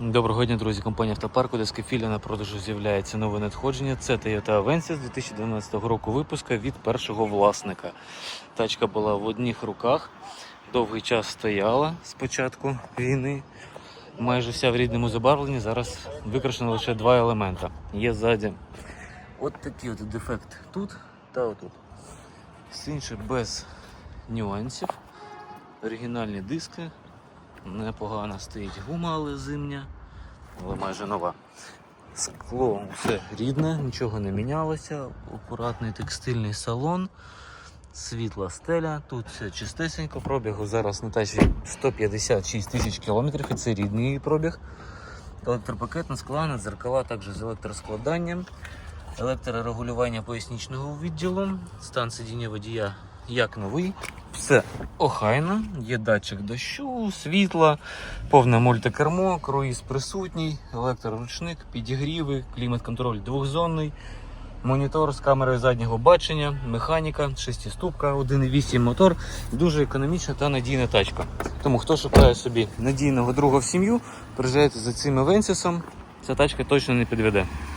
Доброго дня, друзі. Компанія Автопарк Одеська філія на продажу з'являється нове надходження. Це Toyota Avensis 2012 року випуска від першого власника. Тачка була в одних руках, довгий час стояла з початку війни. Майже вся в рідному забарвленні. Зараз використано лише два елемента. Є ззаді от такий от дефект тут та отут. Все інше без нюансів. Оригінальні диски, непогано стоїть гума, але зимня, але майже нова. Скло все рідне, нічого не мінялося. Акуратний текстильний салон, світла стеля. Тут все чистесенько. Пробігу зараз на тачі 156 тисяч кілометрів і це рідний пробіг. Електропакетна скла, дзеркала також з електроскладанням, електрорегулювання пояснічного відділу, стан сидіння водія як новий. Все охайно, є датчик дощу, світла, повне мультикермо, круїз присутній, електроручник, підігріви, клімат-контроль двохзонний, монітор з камерою заднього бачення, механіка, шестиступка, 1.8 мотор. Дуже економічна та надійна тачка. Тому хто шукає собі надійного друга в сім'ю, приїжджайте за цим Авенсісом, ця тачка точно не підведе.